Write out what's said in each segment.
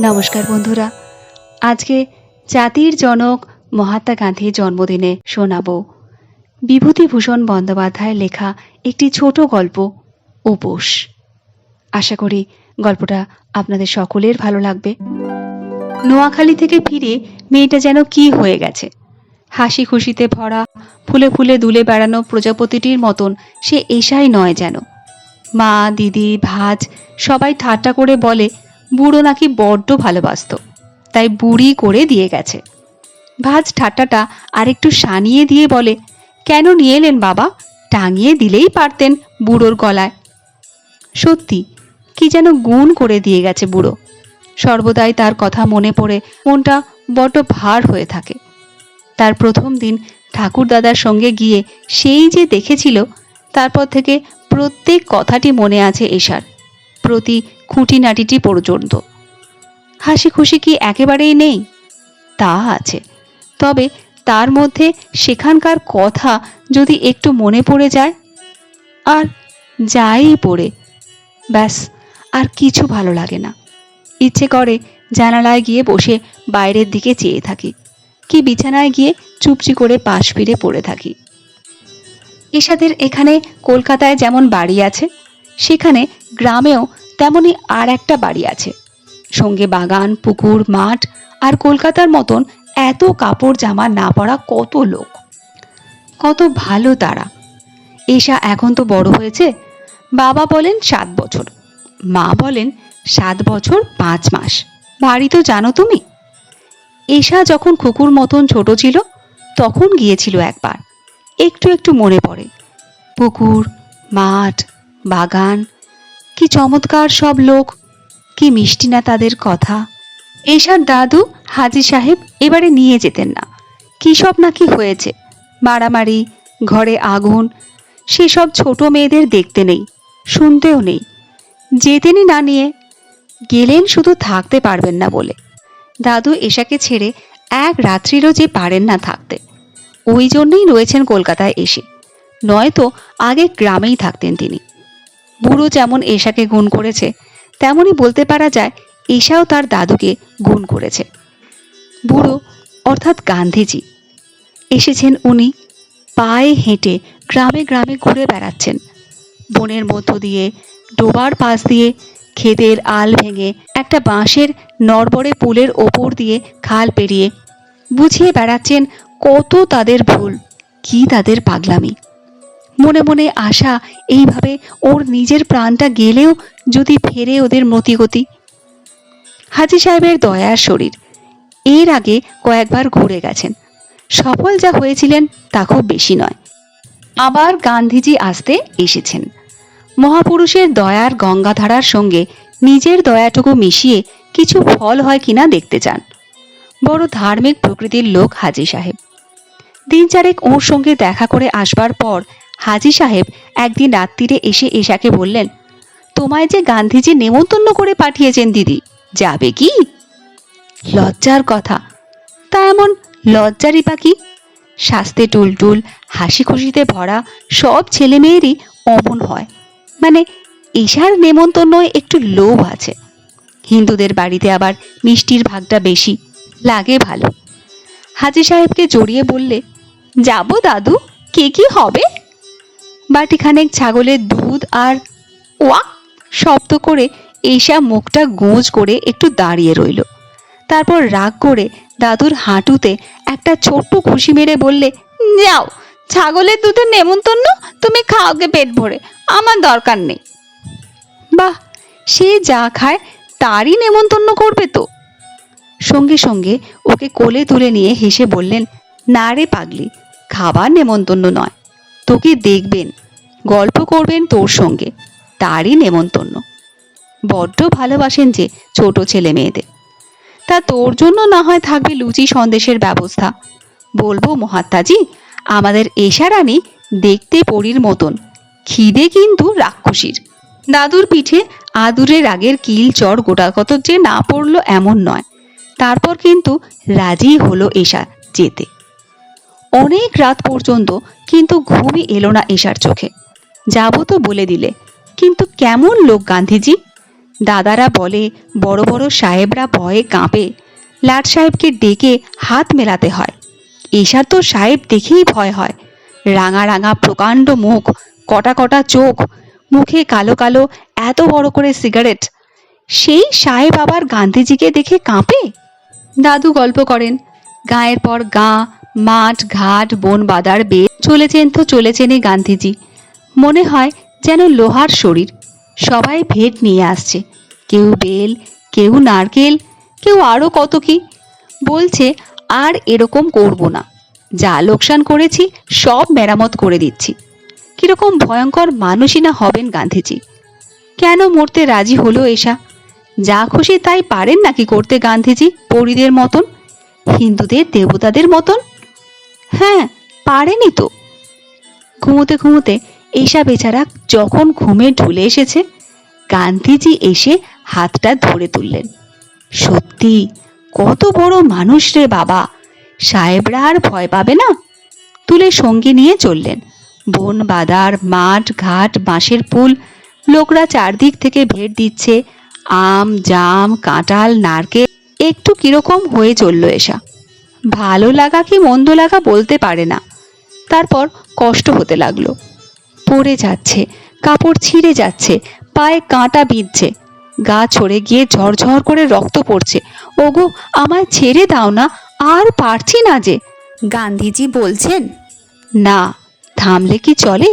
নমস্কার বন্ধুরা। আজকে জাতির জনক মহাত্মা গান্ধীর জন্মদিনে শোনাব। বিভূতিভূষণ বন্দ্যোপাধ্যায় লেখা একটি ছোট গল্প, উপোস। আশা করি গল্পটা আপনাদের সকলের ভালো লাগবে। নোয়াখালী থেকে ফিরে মেয়েটা যেন কি হয়ে গেছে। হাসি খুশিতে ভরা, ফুলে ফুলে দুলে বেড়ানো প্রজাপতিটির মতন সে এসাই নয় যেন। মা, দিদি, ভাজ সবাই ঠাট্টা করে বলে বুড়ো নাকি বড্ড ভালোবাসত, তাই বুড়ি করে দিয়ে গেছে। ভাজ ঠাট্টাটা আরেকটু সানিয়ে দিয়ে বলে, কেন নিয়ে এলেন বাবা? টাঙিয়ে দিলেই পারতেন বুড়োর গলায়। সত্যি, কি যেন গুণ করে দিয়ে গেছে বুড়ো। সর্বদাই তার কথা মনে পড়ে মনটা বড্ড ভার হয়ে থাকে। তার প্রথম দিন ঠাকুরদাদার সঙ্গে গিয়ে সেই যে দেখেছিল, তারপর থেকে প্রত্যেক কথাটি মনে আছে এশার। প্রতি খুঁটিনাটিটি পর্যন্ত হাসি খুশি কি একেবারেই নেই? তা আছে। তবে তার মধ্যে সেখানকার কথা যদি একটু মনে পড়ে যায়, আর যাই পড়ে, ব্যাস, আর কিছু ভালো লাগে না। ইচ্ছে করে জানালায় গিয়ে বসে বাইরের দিকে চেয়ে থাকি, কি বিছানায় গিয়ে চুপচি করে পাশ ফিরে পড়ে থাকি। এসাদের এখানে কলকাতায় যেমন বাড়ি আছে, সেখানে গ্রামেও তেমনই আর একটা বাড়ি আছে। সঙ্গে বাগান, পুকুর, মাঠ আর কলকাতার মতন এত কাপড় জামা না পরা কত লোক। কত ভালো তারা। এশা এখন তো বড় হয়েছে, বাবা বলেন সাত বছর, মা বলেন সাত বছর পাঁচ মাস। বাড়ি তো জানো তুমি? এশা যখন খুকুর মতন ছোট ছিল, তখন গিয়েছিল একবার। একটু একটু মনে পড়ে। পুকুর, মাঠ, বাগান কি চমৎকার সব লোক। কি মিষ্টি না তাদের কথা। এসার দাদু হাজি সাহেব এবারে নিয়ে যেতেন না। কী সব নাকি হয়েছে? মারামারি, ঘরে আগুন, সেসব ছোট মেয়েদের দেখতে নেই, শুনতেও নেই। যেতেনই না নিয়ে গেলেন শুধু থাকতে পারবেন না বলে। দাদু এশাকে ছেড়ে এক রাত্রিরও যে পারেন না থাকতে। ওই জন্যই রয়েছেন কলকাতায় এসে। নয়তো আগে গ্রামেই থাকতেন তিনি। বুড়ো যেমন এশাকে গুণ করেছে, তেমনই বলতে পারা যায় এশাও তার দাদুকে গুণ করেছে। বুড়ো, অর্থাৎ গান্ধীজি, এসেছেন উনি পায়ে হেঁটে গ্রামে গ্রামে ঘুরে বেড়াচ্ছেন। বনের মধ্য দিয়ে ডোবার পাশ দিয়ে ক্ষেতের আল ভেঙে একটা বাঁশের নড়বড়ে পুলের ওপর দিয়ে খাল পেরিয়ে বুঝিয়ে বেড়াচ্ছেন কত তাদের ভুল, কি তাদের পাগলামি। মনে মনে আশা, এইভাবে ওর নিজের প্রাণটা গেলেও যদি ফেরে ওদের মতিগতি। হাজি সাহেবের দয়ার শরীর। এর আগে কয়েকবার ঘুরে গেছেন। সফল যা হয়েছিলেন তা খুব বেশি নয়। আবার গান্ধীজি আসতে এসেছেন। মহাপুরুষের দয়ার গঙ্গাধারার সঙ্গে নিজের দয়াটুকু মিশিয়ে কিছু ফল হয় কিনা দেখতে চান। বড় ধার্মিক প্রকৃতির লোক হাজি সাহেব। দিন চারেক ওর সঙ্গে দেখা করে আসবার পর হাজি সাহেব একদিন রাত্রিরে এসে এশাকে বললেন, তোমায় যে গান্ধীজি নেমন্তন্ন করে পাঠিয়েছেন দিদি, যাবে কি? লজ্জার কথা। তা এমন লজ্জারই পাখি শাস্তে টুলটুল হাসি খুশিতে ভরা সব ছেলে মেয়েরই অমন হয়। মানে এশার নেমন্তন্নয় একটু লোভ আছে। হিন্দুদের বাড়িতে আবার মিষ্টির ভাগটা বেশি, লাগে ভালো। হাজি সাহেবকে জড়িয়ে বললে, যাব দাদু, কে কি হবে? বাটিখানেক ছাগলের দুধ আর ওয়াক শব্দ করে এসা মুখটা গোঁজ করে একটু দাঁড়িয়ে রইল। তারপর রাগ করে দাদুর হাঁটুতে একটা ছোট্ট খুশি মেরে বললে, যাও, ছাগলের দুধের নেমন্তন্ন তুমি খাওকে পেট ভরে, আমার দরকার নেই। বাহ, সে যা খায় তারই নেমন্তন্ন করবে তো। সঙ্গে সঙ্গে ওকে কোলে তুলে নিয়ে হেসে বললেন, না রে পাগলি, খাবার নেমন্তন্ন নয়, তোকে দেখবেন। গল্প করবেন তোর সঙ্গে। তারই নেমন্তন্ন। বড্ড ভালোবাসেন যে ছোট ছেলে মেয়েদের। তা তোর জন্য না হয় থাকবে লুচি সন্দেশের ব্যবস্থা। বলব মহাত্মাজি, আমাদের এশা রানী দেখতে পরীর মতন। খিদে কিন্তু রাক্ষসীর। দাদুর পিঠে আদুরে রাগের কিল চর গোটাকত যে না পড়ল এমন নয়। তারপর কিন্তু রাজি হলো এশা যেতে। অনেক রাত পর্যন্ত কিন্তু ঘুমই এলো না এশার চোখে। যাব তো বলে দিলে। কিন্তু কেমন লোক গান্ধীজি? দাদারা বলে, বড় বড় সাহেবরা ভয়ে কাঁপে। লাট সাহেবকে ডেকে হাত মেলাতে হয়। এসার তো সাহেব দেখেই ভয় হয়। রাঙা রাঙা প্রকাণ্ড মুখ, কটা কটা চোখ, মুখে কালো কালো এত বড় করে সিগারেট। সেই সাহেব আবার গান্ধীজিকে দেখে কাঁপে? দাদু গল্প করেন, গায়ের পর গা, মাঠ, ঘাট, বন বাদার বে চলেছেন তো চলেছেনই গান্ধীজি। মনে হয় যেন লোহার শরীর। সবাই ভেট নিয়ে আসছে। কেউ বেল, কেউ নারকেল, কেউ আরও কত কি। বলছে, আর এরকম করব না। যা লোকসান করেছি, সব মেরামত করে দিচ্ছি। কীরকম ভয়ঙ্কর মানুষই না হবেন গান্ধীজি। কেন মরতে রাজি হলো এসা? যা খুশি তাই পারেন নাকি করতে গান্ধীজি, পরিদের মতন? হিন্দুদের দেবতাদের মতন? হ্যাঁ পারেনি তো। ঘুমোতে ঘুমোতে এসা বেচারা যখন ঘুমে ঢুলে এসেছে, গান্ধীজি এসে হাতটা ধরে তুললেন। সত্যি, কত বড় মানুষ রে বাবা। সাহেবরা আর ভয় পাবে না? তুলে সঙ্গে নিয়ে চললেন। বন বাদার, মাঠ, ঘাট, বাঁশের পুল, লোকরা চারদিক থেকে ভেট দিচ্ছে। আম, জাম, কাঁঠাল, নারকেল, একটু কীরকম হয়ে চলল এসা। ভালো লাগা কি মন্দ লাগা বলতে পারে না। তারপর কষ্ট হতে লাগল। পড়ে যাচ্ছে কাপড় ছিঁড়ে যাচ্ছে পায়ে কাঁটা বিঁধছে। গা ছড়ে গিয়ে ঝরঝর করে রক্ত পড়ছে। ওগো আমায় ছেড়ে দাও না আর পারছি না যে। গান্ধীজি বলছেন না থামলে কি চলে?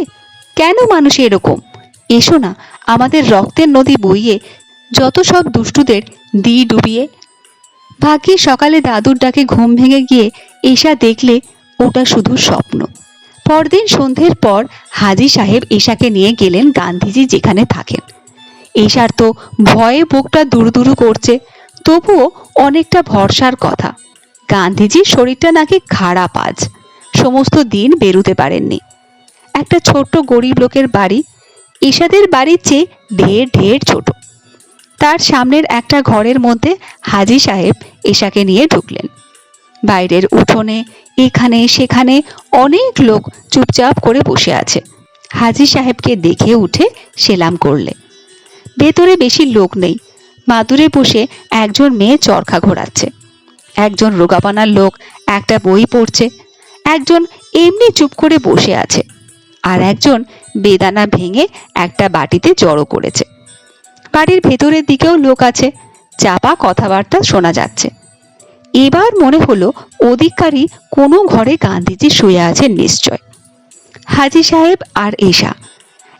কেন মানুষ এরকম? এসো না আমাদের রক্তের নদী বইয়ে যত সব দুষ্টুদের দি ডুবিয়ে। ভাগ্যে সকালে দাদুর ডাকে ঘুম ভেঙে গিয়ে এসা দেখলে ওটা শুধু স্বপ্ন। পরদিন সন্ধ্যের পর হাজি সাহেব ঈশাকে নিয়ে গেলেন গান্ধীজি যেখানে থাকেন। এশার তো ভয়ে বুকটা দুরুদুরু করছে, তবুও অনেকটা ভরসার কথা। গান্ধীজির শরীরটা নাকি খারাপ আজ, সমস্ত দিন বেরুতে পারেননি। একটা ছোট্ট গরিব লোকের বাড়ি, ঈশাদের বাড়ির চেয়ে ঢের ঢের ছোট। তার সামনের একটা ঘরের মধ্যে হাজি সাহেব ঈশাকে নিয়ে ঢুকলেন। বাইরের উঠোনে, এখানে, সেখানে অনেক লোক চুপচাপ করে বসে আছে। হাজি সাহেবকে দেখে উঠে সেলাম করলে। ভেতরে বেশি লোক নেই। মাদুরে বসে একজন মেয়ে চরখা ঘোরাচ্ছে। একজন রোগাপানার লোক একটা বই পড়ছে। একজন এমনি চুপ করে বসে আছে। আর একজন বেদানা ভেঙে একটা বাটিতে জড়ো করেছে। বাড়ির ভেতরের দিকেও লোক আছে। চাপা কথাবার্তা শোনা যাচ্ছে। এবার মনে হলো অধিকারী কোনো ঘরে গান্ধীজি শুয়ে আছেন নিশ্চয়। হাজি সাহেব আর এশা,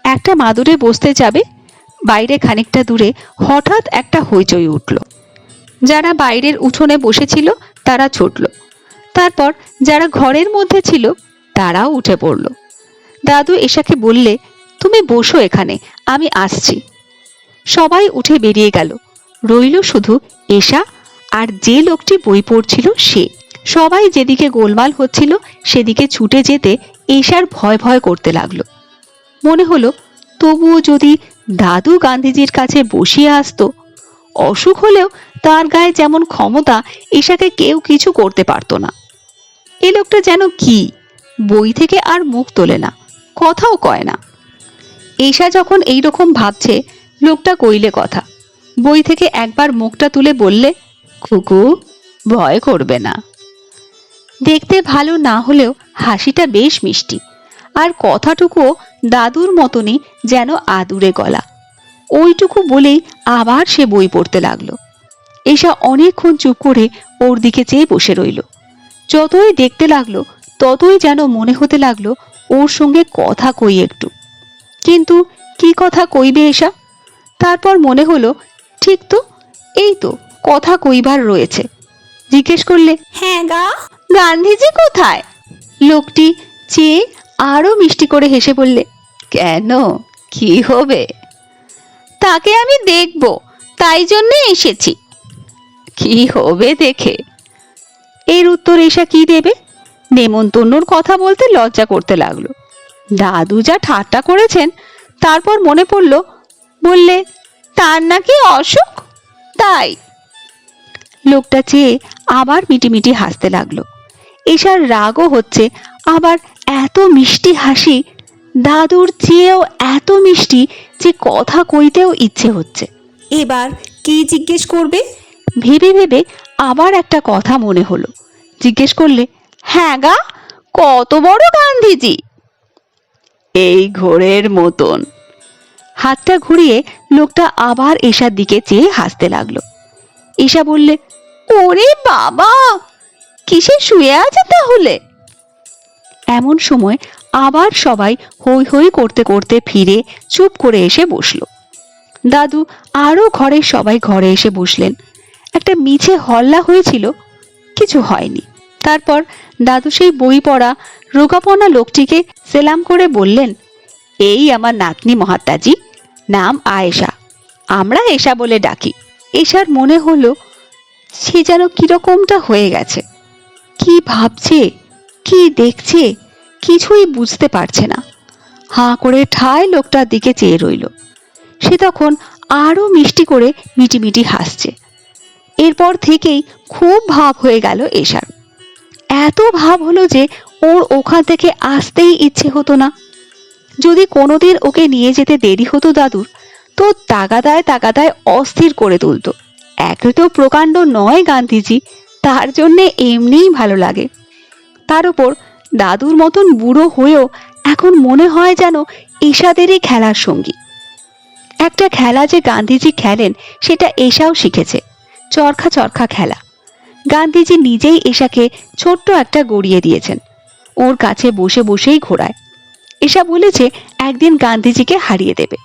একটা মাদুরে বসতে যাবে, বাইরে খানিকটা দূরে হঠাৎ একটা হইচই উঠল। যারা বাইরের উঠোনে বসেছিল তারা ছুটল। তারপর যারা ঘরের মধ্যে ছিল তারাও উঠে পড়ল। দাদু এশাকে বললে, তুমি বসো এখানে, আমি আসছি। সবাই উঠে বেরিয়ে গেল। রইল শুধু এশা আর যে লোকটি বই পড়ছিল সে। সবাই যেদিকে গোলমাল হচ্ছিল, সেদিকে ছুটে যেতে এশার ভয় ভয় করতে লাগল। মনে হলো, তবুও যদি দাদু গান্ধীজির কাছে বসিয়ে আসতো, অসুখ হলেও তার গায়ে যেমন ক্ষমতা এশাকে কেউ কিছু করতে পারতো না। এ লোকটা যেন কি? বই থেকে আর মুখ তোলে না, কথাও কয় না। এশা যখন এই রকম ভাবছে, লোকটা কইলে কথা। বই থেকে একবার মুখটা তুলে বললে খুকু ভয় করবে না। দেখতে ভালো না হলেও হাসিটা বেশ মিষ্টি। আর কথাটুকুও দাদুর মতনই যেন আদুরে গলা। ওইটুকু বলেই আবার সে বই পড়তে লাগল। এসা অনেকক্ষণ চুপ করে ওর দিকে চেয়ে বসে রইল। যতই দেখতে লাগল, ততই যেন মনে হতে লাগল ওর সঙ্গে কথা কই একটু। কিন্তু কি কথা কইবে এসা? তারপর মনে হলো, ঠিক তো, এই তো। কথা কইবার রয়েছে। জিজ্ঞেস করলে হ্যাঁ গা। গান্ধীজি কোথায়? লোকটি চেয়ে আরও মিষ্টি করে হেসে বললে কেন? কি হবে? তাকে আমি দেখব তাই জন্য এসেছি। কি হবে দেখে? এর উত্তর এসা কি দেবে? নেমন্তন্নর কথা বলতে লজ্জা করতে লাগল। দাদু যা ঠাট্টা করেছেন তারপর মনে পড়ল বললে তার নাকি অসুখ? তাই। লোকটা চেয়ে আবার মিটিমিটি হাসতে লাগল। এশার রাগও হচ্ছে আবার এত মিষ্টি হাসি দাদুর চেয়েও এত মিষ্টি যে কথা কইতেও ইচ্ছে হচ্ছে। এবার কি জিজ্ঞেস করবে? ভেবে ভেবে আবার একটা কথা মনে হলো। জিজ্ঞেস করলে হ্যাঁ গা কত বড় গান্ধীজি? এই ঘোরের মতন। হাতটা ঘুরিয়ে লোকটা আবার এশার দিকে চেয়ে হাসতে লাগল। ঈশা বললে ওরে বাবা! কিসে শুয়ে আছে তাহলে? এমন সময় আবার সবাই হই হই করতে করতে ফিরে চুপ করে এসে বসল। দাদু আরও ঘরের সবাই ঘরে এসে বসলেন। একটা মিছে হল্লা হয়েছিল, কিছু হয়নি। তারপর দাদু সেই বই পড়া রোগাপনা লোকটিকে সেলাম করে বললেন, এই আমার নাতনি মহাত্মাজি, নাম আয়েশা। আমরা এশা বলে ডাকি। এশার মনে হলো সে যেন কিরকমটা হয়ে গেছে। কি ভাবছে? কি দেখছে? কিছুই বুঝতে পারছে না। হাঁ করে ঠায় লোকটার দিকে চেয়ে রইল। সে তখন আরও মিষ্টি করে মিটিমিটি হাসছে। এরপর থেকেই খুব ভাব হয়ে গেল এশার। এত ভাব হলো যে ওর ওখান থেকে আসতেই ইচ্ছে হতো না। যদি কোনোদিন ওকে নিয়ে যেতে দেরি হতো দাদুর, তো তাগাদায় তাগাদায় অস্থির করে তুলতো। একে তো প্রকাণ্ড নয় গান্ধীজি, তার জন্যে এমনিই ভালো লাগে। তার উপর দাদুর মতন বুড়ো হয়েও এখন মনে হয় যেন ঈশাদেরই খেলার সঙ্গী। একটা খেলা যে গান্ধীজি খেলেন, সেটা এশাও শিখেছে, চরখা চরখা খেলা। গান্ধীজি নিজেই এশাকে ছোট্ট একটা গড়িয়ে দিয়েছেন, ওর কাছে বসে বসেই ঘোরায়। এশা বলেছে, একদিন গান্ধীজিকে হারিয়ে দেবে।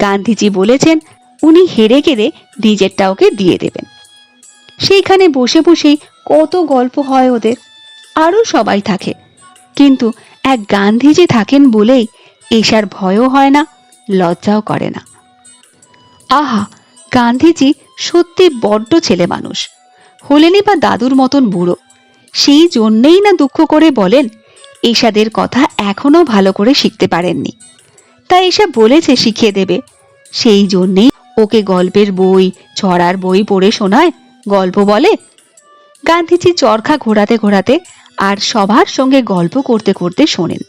গান্ধীজি বলেছেন উনি হেরে গেলে নিজেরটা ওকে দিয়ে দেবেন। সেইখানে বসে বসেই কত গল্প হয় ওদের। আরও সবাই থাকে। কিন্তু এক গান্ধীজি থাকেন বলেই এশার ভয়ও হয় না, লজ্জাও করে না। আহা, গান্ধীজি সত্যি বড্ড ছেলে মানুষ। হলেনই বা দাদুর মতন বুড়ো। সেই জন্যেই না দুঃখ করে বলেন, এসাদের কথা এখনও ভালো করে শিখতে পারেননি। তাই এসা বলেছে শিখিয়ে দেবে। সেই জন্যেই ওকে গল্পের বই, ছড়ার বই পড়ে শোনায়? গল্প বলে? গান্ধীজি চরখা ঘোরাতে ঘোরাতে আর সবার সঙ্গে গল্প করতে করতে শোনেন।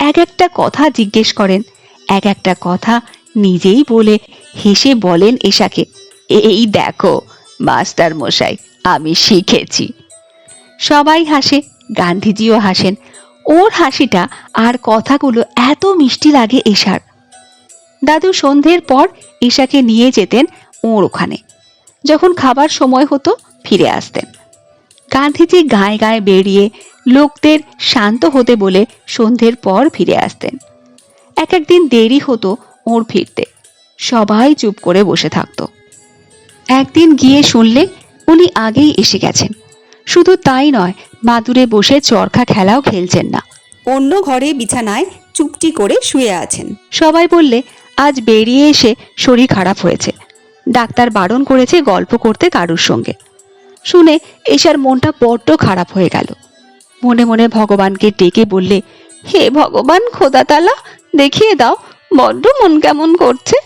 এক একটা কথা জিজ্ঞেস করেন, এক একটা কথা নিজেই বলে হেসে বলেন এশাকে, এই দেখো, মাস্টার মশাই, আমি শিখেছি। সবাই হাসে, গান্ধীজিও হাসেন। ওর হাসিটা আর কথাগুলো এত মিষ্টি লাগে এশার। দাদু সন্ধ্যের পর ঈশাকে নিয়ে যেতেন ওর ওখানে। যখন খাবার সময় হতো ফিরে আসতেন। গান্ধীজি গায়ে গায়ে বেরিয়ে লোকদের শান্ত হতে বলে সন্ধ্যের পর ফিরে আসতেন। এক একদিন দেরি হতো ওর ফিরতে। সবাই চুপ করে বসে থাকতো। একদিন গিয়ে শুনলে উনি আগেই এসে গেছেন। শুধু তাই নয় মাদুরে বসে চরখা খেলাও খেলছেন না। অন্য ঘরে বিছানায় চুপটি করে শুয়ে আছেন। সবাই বললে আজ বেরিয়ে এসে শরীর খারাপ হয়েছে। ডাক্তার বারণ করেছে গল্প করতে কারুর সঙ্গে। শুনে এশার মনটা বড্ড খারাপ হয়ে গেল। মনে মনে ভগবানকে ডেকে বললে, হে ভগবান খোদাতালা, দেখিয়ে দাও, বড্ড মন কেমন করছে।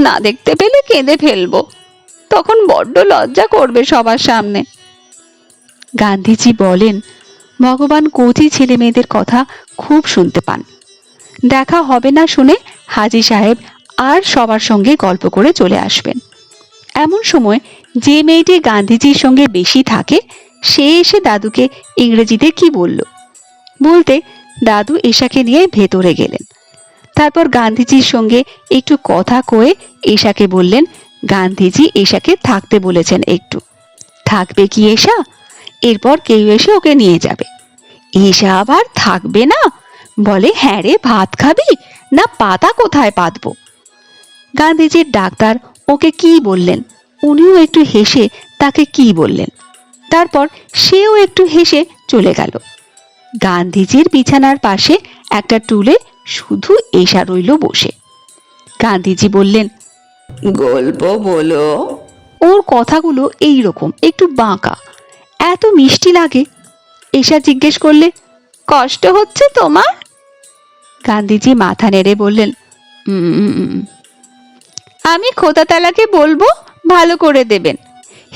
না দেখতে পেলে কেঁদে ফেলব। তখন বড্ড লজ্জা করবে সবার সামনে। গান্ধীজি বলেন, ভগবান কচি ছেলে মেয়েদের কথা খুব শুনতে পান। দেখা হবে না শুনে হাজি সাহেব আর সবার সঙ্গে গল্প করে চলে আসবেন। এমন সময় যে মেয়েটি গান্ধীজির সঙ্গে বেশি থাকে, সে এসে দাদুকে ইংরেজিতে কি বলল? বলতে, দাদু এশাকে নিয়ে ভেতরে গেলেন। তারপর গান্ধীজির সঙ্গে একটু কথা কয়ে এশাকে বললেন, গান্ধীজি এশাকে থাকতে বলেছেন একটু। থাকবে কি এশা? এরপর কেউ এসে ওকে নিয়ে যাবে। এসা আবার থাকবে না? বলে হ্যাঁ রে ভাত খাবি? না পাতা কোথায় পাতবো? গান্ধীজির ডাক্তার ওকে কি বললেন? উনিও একটু হেসে তাকে কি বললেন? তারপর সেও একটু হেসে চলে গেল। গান্ধীজির বিছানার পাশে একটা টুলে শুধু এসা রইল বসে। গান্ধীজি বললেন গল্প বলো। ওর কথাগুলো এই রকম একটু বাঁকা। এত মিষ্টি লাগে। এসা জিজ্ঞেস করলে কষ্ট হচ্ছে তোমার? গান্ধীজি মাথা নেড়ে বললেন "উম, আমি খোদাতালাকে বলব ভালো করে দেবেন।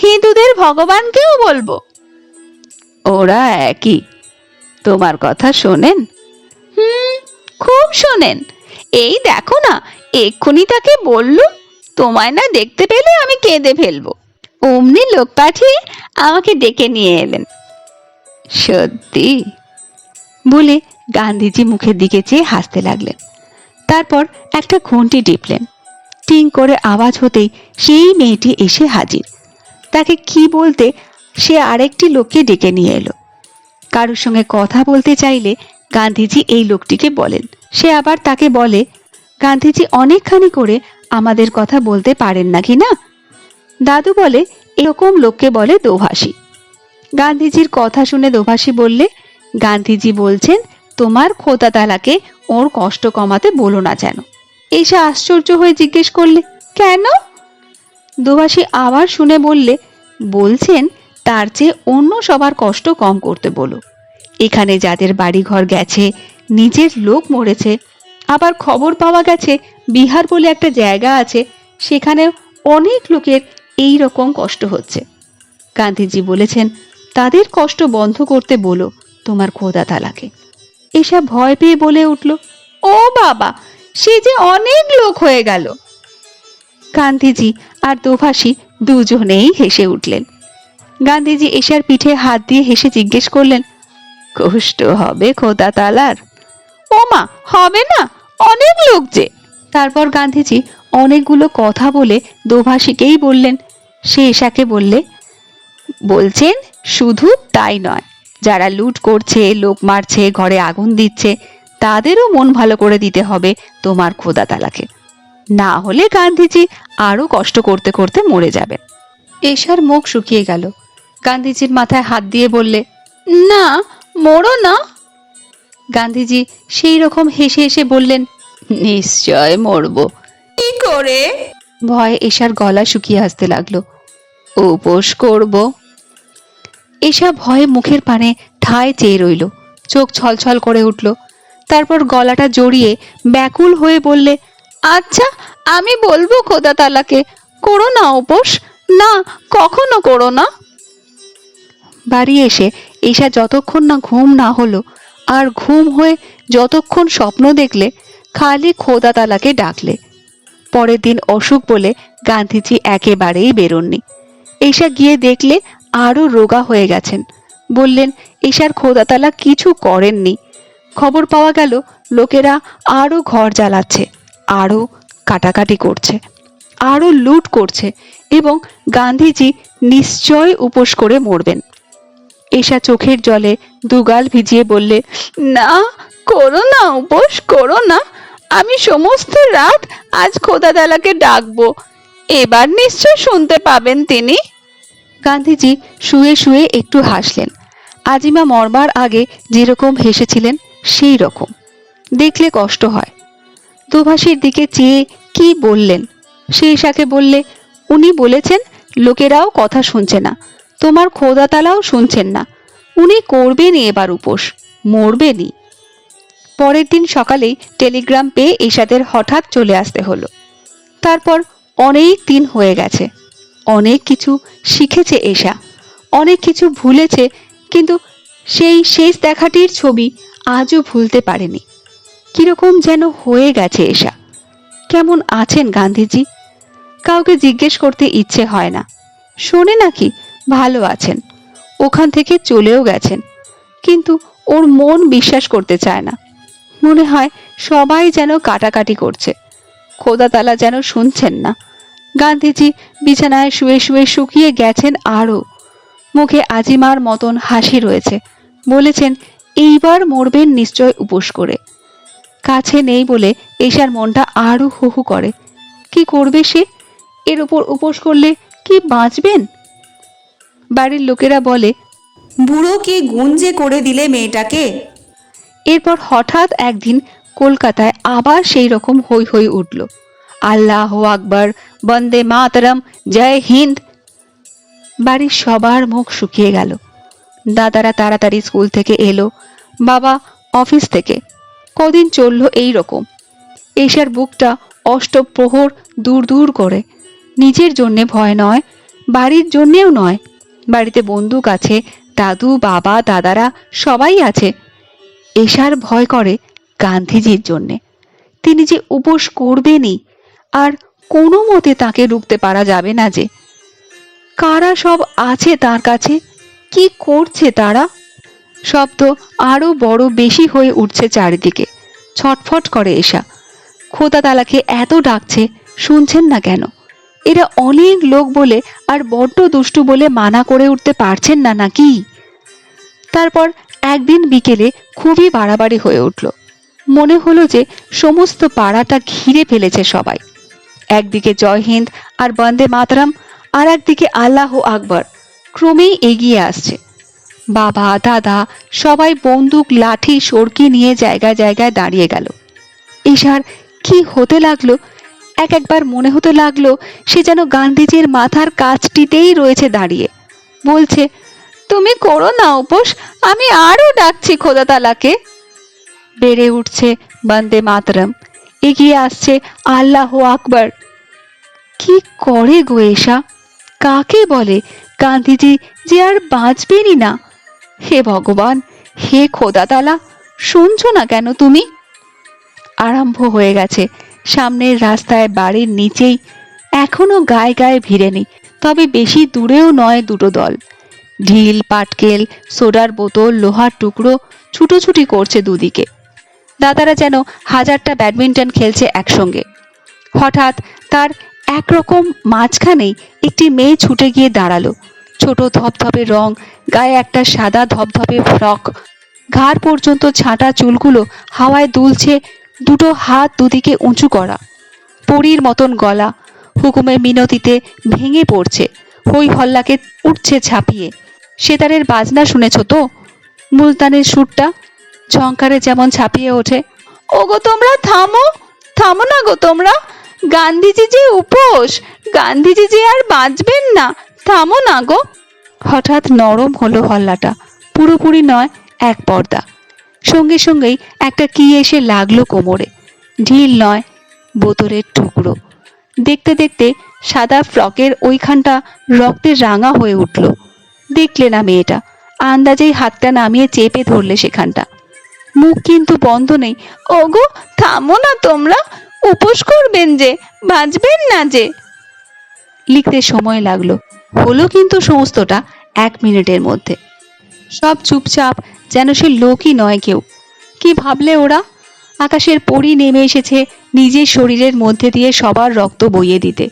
হিন্দুদের ভগবানকেও বলব। ওরা একই। তোমার কথা শোনেন? হুম খুব শোনেন। এই দেখো না এক্ষুনি তাকে বললুম তোমায় না দেখতে পেলে আমি কেঁদে ফেলব। অমনি লোক পাঠিয়ে আমাকে ডেকে নিয়ে এলেন। সত্যি? বলে গান্ধীজি মুখের দিকে চেয়ে হাসতে লাগলেন। তারপর একটা ঘন্টি টিপলেন। টিং করে আওয়াজ হতেই সেই মেয়েটি এসে হাজির। তাকে কি বলতে সে আরেকটি লোককে ডেকে নিয়ে এলো। কারোর সঙ্গে কথা বলতে চাইলে গান্ধীজি এই লোকটিকে বলেন। সে আবার তাকে বলে, গান্ধীজি অনেকখানি করে আমাদের কথা বলতে পারেন নাকি না? দাদু বলে, এরকম লোককে বলে দোভাষী। গান্ধীজির কথা শুনে দোভাষী বললে, গান্ধীজি বলছেন তোমার খোদা তালাকে ওর কষ্ট কমাতে বলো না যেন। এসে আশ্চর্য হয়ে জিজ্ঞেস করলে, কেন? দোভাষী আবার শুনে বললে, বলছেন তার চেয়ে অন্য সবার কষ্ট কম করতে বলো। এখানে যাদের বাড়িঘর গেছে, নিজের লোক মরেছে, আবার খবর পাওয়া গেছে বিহার বলে একটা জায়গা আছে, সেখানে অনেক লোকের এই রকম কষ্ট হচ্ছে। গান্ধীজি বলেছেন, তাদের কষ্ট বন্ধ করতে বলো তোমার খোদা তালাকে এসব ভয় পেয়ে বলে উঠল, ও বাবা, সে যে অনেক লোক হয়ে গেল। গান্ধীজি আর দোভাষী দুজনেই হেসে উঠলেন। গান্ধীজি এশার পিঠে হাত দিয়ে হেসে জিজ্ঞেস করলেন, কষ্ট হবে খোদা তালার? ও মা, হবে না, অনেক লোক যে। তারপর গান্ধীজি অনেকগুলো কথা বলে দোভাষীকেই বললেন। সে এশাকে বললে, বলছেন শুধু তাই নয় যারা লুট করছে লোক মারছে ঘরে আগুন দিচ্ছে তাদেরও মন ভালো করে দিতে হবে তোমার খোদা তালাকে। না হলে গান্ধীজি আরও কষ্ট করতে করতে মরে যাবেন এশার মুখ শুকিয়ে গেল। গান্ধীজির মাথায় হাত দিয়ে বললে না মরো না। গান্ধীজি সেই রকম হেসে হেসে বললেন নিশ্চয় মরবো। কি করে? ভয়ে এশার গলা শুকিয়ে আসতে লাগল। উপোস করব। এশা ভয়ে মুখের পানে ঠায় চেয়ে রইল। চোখ ছলছল করে উঠল। তারপর গলাটা জড়িয়ে ব্যাকুল হয়ে বললে আচ্ছা আমি বলব খোদা তালাকে করো না উপোস। না, কখনো করো না। বাড়ি এসে এসা যতক্ষণ না ঘুম না হলো, আর ঘুম হয়ে যতক্ষণ স্বপ্ন দেখলে, খালি খোদা তালাকে ডাকলে। পরের দিন অসুখ বলে গান্ধীজি একেবারেই বেরোননি। এশা গিয়ে দেখলে আরও রোগা হয়ে গেছেন। বললেন, এশার খোদাতালা কিছু করেননি। খবর পাওয়া গেল, লোকেরা আরও ঘর জ্বালাচ্ছে, আরও কাটাকাটি করছে, আরও লুট করছে এবং গান্ধীজি নিশ্চয় উপোস করে মরবেন। এশা চোখের জলে দুগাল ভিজিয়ে বললে, না, করো না, উপোস করো না। আমি সমস্ত রাত আজ খোদাদালাকে ডাকবো। এবার নিশ্চয় শুনতে পাবেন তিনি। গান্ধীজি শুয়ে শুয়ে একটু হাসলেন। আজিমা মরবার আগে যেরকম হেসেছিলেন সেই রকম দেখলে কষ্ট হয়। দুভাষীর দিকে চেয়ে কি বললেন? সে ঈশাকে বললে, উনি বলেছেন, লোকেরাও কথা শুনছে না। তোমার খোদাতালাও শুনছেন না। উনি করবেনই এবার উপোস, মরবেনই। পরের দিন সকালেই টেলিগ্রাম পেয়ে ঈশাদের হঠাৎ চলে আসতে হলো। তারপর অনেক দিন হয়ে গেছে। অনেক কিছু শিখেছে এশা। অনেক কিছু ভুলেছে, কিন্তু সেই শেষ দেখাটির ছবি আজও ভুলতে পারেনি। কীরকম যেন হয়ে গেছে এশা। কেমন আছেন গান্ধীজি? কাউকে জিজ্ঞেস করতে ইচ্ছে হয় না। শোনে নাকি, ভালো আছেন। ওখান থেকে চলেও গেছেন। কিন্তু ওর মন বিশ্বাস করতে চায় না। মনে হয় সবাই যেন কাটাকাটি করছে। খোদাতালা যেন শুনছেন না। গান্ধীজি বিছানায় শুয়ে শুয়ে শুকিয়ে গেছেন আরও। মুখে আজিমার মতন হাসি রয়েছে। বলেছেন এইবার মরবেন নিশ্চয় উপোস করে। কাছে নেই বলে এশার মনটা আরও হু হু করে। কি করবে সে? এর উপর উপোস করলে কি বাঁচবেন? বাড়ির লোকেরা বলে বুড়ো কি গুঞ্জে করে দিলে মেয়েটাকে? এরপর হঠাৎ একদিন কলকাতায় আবার সেই রকম হই হই উঠল। আল্লাহ আকবর, বন্দে মাতরম, জয় হিন্দ। বাড়ির সবার মুখ শুকিয়ে গেল। দাদারা তাড়াতাড়ি স্কুল থেকে এলো, বাবা অফিস থেকে। কদিন চলল এই রকম। এশার বুকটা অষ্টপ্রহর দূর দূর করে। নিজের জন্যে ভয় নয়, বাড়ির জন্যেও নয়। বাড়িতে বন্দুক আছে, দাদু, বাবা, দাদারা সবাই আছে। এশার ভয় করে গান্ধীজির জন্যে। তিনি যে উপোস করবেনই আর কোনো মতে তাকে রুখতে পারা যাবে না যে। কারা সব আছে তার কাছে? কি করছে তারা? শব্দ আরও বড় বেশি হয়ে উঠছে চারিদিকে। ছটফট করে এসা। খোদা তালাকে এত ডাকছে, শুনছেন না কেন? এরা অনেক লোক বলে আর বড্ড দুষ্টু বলে মানা করে উঠতে পারছেন না নাকি? তারপর একদিন বিকেলে খুবই বাড়াবাড়ি হয়ে উঠল। মনে হলো যে সমস্ত পাড়াটা ঘিরে ফেলেছে সবাই। একদিকে জয় হিন্দ আর বন্দে মাতরম, আর একদিকে আল্লাহ আকবর। ক্রমেই এগিয়ে আসছে। বাবা, দাদা, সবাই বন্দুক, লাঠি, সরকি নিয়ে জায়গায় জায়গায় দাঁড়িয়ে গেল। ঈশার কি হতে লাগল? এক একবার মনে হতে লাগল সে যেন গান্ধীজির মাথার কাছটিতেই রয়েছে দাঁড়িয়ে। বলছে, তুমি করো না উপোস, আমি আরও ডাকছি খোদা তালাকে বেড়ে উঠছে বন্দে মাতরম। এগিয়ে আসছে আল্লাহ আকবর। কি করে গো এসা? কাকে বলে? গান্ধীজি যে আর বাঁচবেনই না। হে ভগবান, হে খোদা তালা শুনছো না কেন তুমি? আরম্ভ হয়ে গেছে। সামনের রাস্তায় বাড়ির নিচেই এখনও গায়ে গায়ে ভিড়ে নেই, তবে বেশি দূরেও নয় দুটো দল। ঢিল, পাটকেল, সোডার বোতল, লোহার টুকরো ছুটোছুটি করছে দুদিকে। দাদারা যেন হাজারটা ব্যাডমিন্টন খেলছে একসঙ্গে। হঠাৎ তার একরকম মাঝখানেই একটি মেয়ে ছুটে গিয়ে দাঁড়াল। ছোট ধপধপে রং, গায়ে একটা সাদা ধপধপে ফ্রক। ঘাড় পর্যন্ত ছাঁটা চুলগুলো হাওয়ায় দুলছে দুটো হাত দুদিকে উঁচু করা। পরীর মতন গলা, হুকুমের মিনতিতে ভেঙে পড়ছে হই হল্লাকে উঠছে ছাপিয়ে। সেতারের বাজনা শুনেছ তো? মুলতানের সুরটা ঝঙ্কারে যেমন ছাপিয়ে ওঠে। ওগো তোমরা, থামো। থামো না গো তোমরা। গান্ধীজি যে উপোস, গান্ধীজি যে আর বাঁচবেন না, থামো না গো। হঠাৎ নরম হলো হল্লাটা, পুরোপুরি নয়, এক পর্দা। সঙ্গে সঙ্গেই একটা কি এসে লাগল কোমরে। ঢিল নয়, বোতলের টুকরো। দেখতে দেখতে সাদা ফ্রকের ওইখানটা রক্তে রাঙা হয়ে উঠল। দেখলে না মেয়েটা, আন্দাজেই হাতটা নামিয়ে চেপে ধরলে সেখানটা। মুখ কিন্তু বন্ধ নেই। ওগো, থামো না তোমরা। উপোস করবেন যে, বাঁচবেন না যে। লিখতে সময় লাগল। হলো কিন্তু সমস্তটা এক মিনিটের মধ্যে। সব চুপচাপ, যেন সে লোকই নয় কেউ। কি ভাবলে ওরা? আকাশের পরি নেমে এসেছে নিজের শরীরের মধ্যে দিয়ে সবার রক্ত বইয়ে দিতে।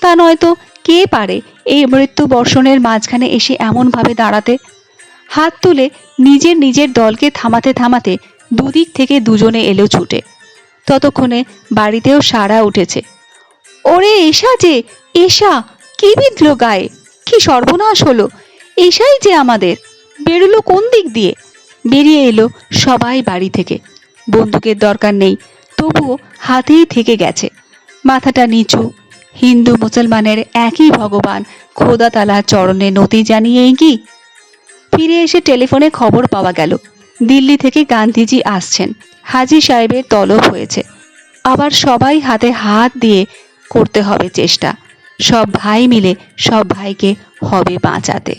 তা নয়তো কে পারে এই মৃত্যু বর্ষণের মাঝখানে এসে এমনভাবে দাঁড়াতে? হাত তুলে নিজের নিজের দলকে থামাতে থামাতে দুদিক থেকে দুজনে এলো ছুটে। ততক্ষণে বাড়িতেও সারা উঠেছে। ওরে এসা যে এসা কি বিঁধল গায়ে? কি সর্বনাশ হলো? এসাই যে আমাদের। বেরোলো কোন দিক দিয়ে? বেরিয়ে এলো সবাই বাড়ি থেকে। বন্দুকের দরকার নেই, তবুও হাতেই থেকে গেছে। মাথাটা নিচু। হিন্দু মুসলমানের একই ভগবান খোদা তালা চরণে নতি জানিয়েই কি ফিরে এসে টেলিফোনে খবর পাওয়া গেল। দিল্লি থেকে গান্ধীজি আসছেন। হাজি সাহেবের তলব হয়েছে। আবার সবাই হাতে হাত দিয়ে করতে হবে চেষ্টা। সব ভাই মিলে সব ভাইকে হবে বাঁচাতে।